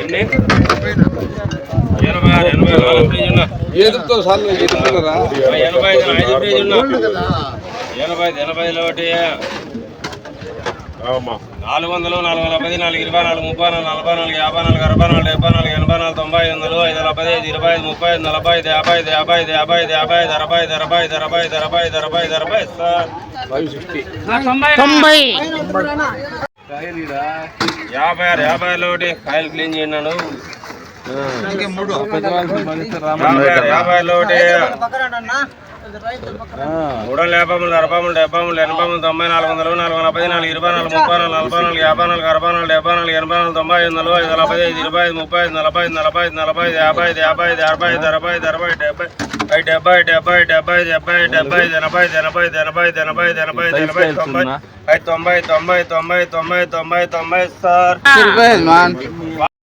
ఎన్ని ఎనభై ఆరు ఎనభై నాలుగు ఫ్రిడ్జ్ ఉన్నా ఎదురుతో సార్లు ఎదుర్కొన్నారా ఎనభై ఐదు ఐదు ఫ్రిడ్జ్ ఉన్నా ఎనభై ఐదు ఎనభై ఐదులో ఒకటి నాలుగు వందలు నాలుగు వందల పది నాలుగు ఇరవై నాలుగు ముప్పై నాలుగు నలభై నాలుగు యాభై నాలుగు అరవై నాలుగు డెబ్బై నాలుగు ఎనభై నాలుగు తొంభై. ఐదు వందలు ఐదు వందల పదిహేను ఇరవై ఐదు ముప్పై ఐదు నలభై ఐదు యాభై ఐదు యాభై ఐదు యాభై ఐదు యాభై ఐదు అరవై ఐదు అరవై ఐదు అరవై ఐదు అరవై ఐదు అరవై ఐదు అరవై ఐదు సార్ తొంభై. యాభై ఆరు యాభై ఆరులో ఒకటి కాయలు క్లీన్ చేయన్నాను యాభై ఆరు యాభై ఆరులో ఒకటి మూడు వందల యాభై మూడు అరవై మూడు డెబ్బై మూడు ఎనభై మూడు తొంభై నాలుగు వందలు నాలుగు వందల పది నాలుగు ఇరవై నాలుగు ముప్పై నాలుగు నలభై నాలుగు యాభై నాలుగు అరవై నాలుగు డెబ్బై నాలుగు ఎనభై నాలుగు తొంభై ఐదు నలభై ఐదు నలభై ఐదు ఇరవై ఐదు ముప్పై ఐదు నలభై ఐదు నలభై ఐదు నలభై ఐదు యాభై ఐదు యాభై ఐదు అరవై ఐదు అరవై ఐదు అరవై డెబ్బై ఐదు డెబ్బై డెబ్బై డెబ్బై డెబ్బై డెబ్బై ఐదు ఎనభై ఐదు ఎనభై ఐదు ఎనభై ఐదు ఎనభై ఐదు ఎనభై ఐదు ఎనభై ఐదు తొంభై ఐదు తొంభై తొంభై తొంభై తొంభై తొంభై తొంభై సార్.